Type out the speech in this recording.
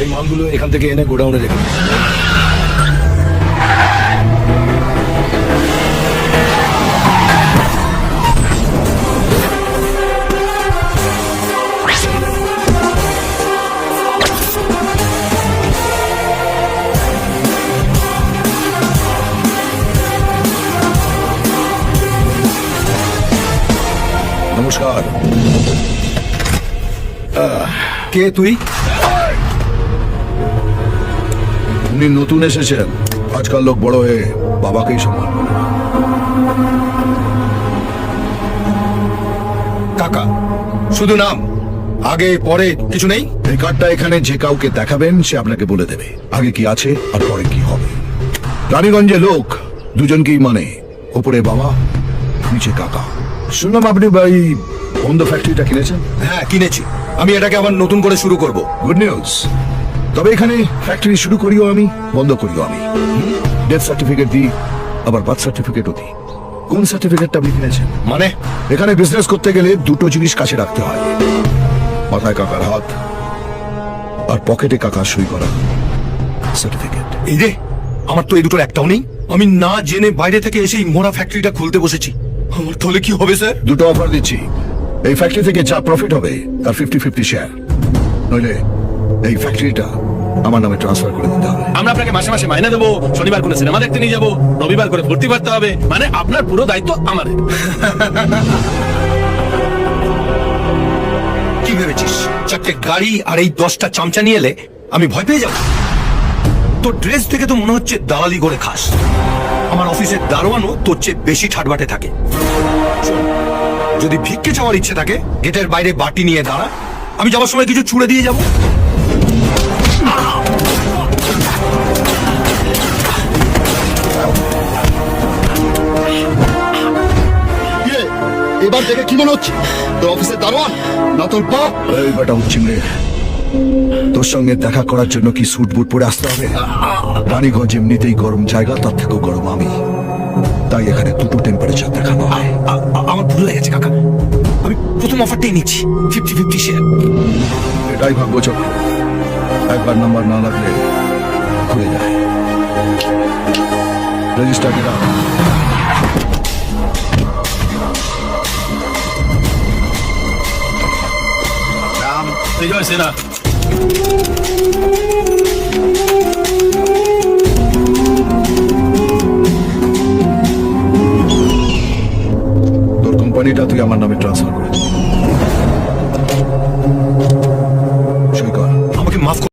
এই মালগুলো এখান থেকে এনে গোডাউনে রেখে নমস্কার। কে তুই? উনি নতুন এসেছেন। আজকাল লোক বড় হয়ে বাবাকেই সম্মান করে। কাকা শুধু নাম আগে পরে কিছু নেই? এই কার্ডটা এখানে যে কাউকে দেখাবেন সে আপনাকে বলে দেবে আগে কি আছে আর পরে কি হবে। রানীগঞ্জে লোক দুজনকেই মানে ওপরে বাবা নিচে কাকা। শুনলাম আপনি ভাই বন্ধ ফ্যাক্টরিটা কিনেছেন? হ্যাঁ কিনেছি। আমি এটাকে আবার নতুন করে শুরু করব। গুড নিউজ তবে এখানে ফ্যাক্টরি শুরু করিও আমি বন্ধ করিও আমি। ডেথ সার্টিফিকেট দিই আবার বার্থ সার্টিফিকেটও দিই কোন সার্টিফিকেটটা আপনি কিনেছেন? মানে? এখানে বিজনেস করতে গেলে দুটো জিনিস কাছে রাখতে হয়। মাথায় কাকার হাত আর পকেটে কাকার সই করা সার্টিফিকেট এই রে আমার তো এই দুটোর একটাও নেই। আমি না জেনে বাইরে থেকে এসে এই মোড়া ফ্যাক্টরিটা খুলতে বসেছি। আমার তাহলে কি হবে স্যার? দুটো অফার দিচ্ছি। এই ফ্যাক্টরি থেকে যা প্রফিট হবে তার ফিফটি ফিফটি শেয়ার নইলে এই ফ্যাক্টরিটা আমার নামে ট্রান্সফার করে দিতে হবে। আমরা আপনাকে মাসে মাসে মাইনে দেবো শনিবার করে সিনেমা দেখতে নিয়ে যাব রবিবার করে ভর্তি করতে হবে মানে আপনার পুরো দায়িত্ব আমাদের। কি ভেবেছিস? চারটে গাড়ি আর এই দশটা চামচা নিয়ে এলে আমি ভয় পেয়ে যাব? তোর ড্রেস থেকে তো মনে হচ্ছে দালালি করে খাস। আমার অফিসের দারোয়ানও তোর চেয়ে বেশি ঠাটবাটে থাকে। যদি ভিক্ষে চাওয়ার ইচ্ছে থাকে গেটের বাইরে বাটি নিয়ে দাঁড়া। আমি যাওয়ার সময় কিছু ছুড়ে দিয়ে যাব। এবার দেখে কি মনে হচ্ছে? তোর অফিসের দারোয়ান? না তোর বাপ? এই বেটা উচ্চিংড়ে তোর সঙ্গে দেখা করার জন্য কি স্যুট বুট পরে আসতে হবে? রানীগঞ্জ এমনিতেই গরম জায়গা তার থেকেও গরম আমি। তাই এখানে দুটো টেম্পারেচার দেখানো হয়। আমার ভুল হয়ে গেছে কাকা। আমি প্রথম অফারটাই নিচ্ছি ফিফটি ফিফটি শেয়ার এটাই ভাগ্য চক্র একবার নাম্বার না লাগলে খুলে যায়। রেজিস্টার তোর কোম্পানিটা তুই আমার নামে ট্রান্সফার করে সই কর আমাকে মাফ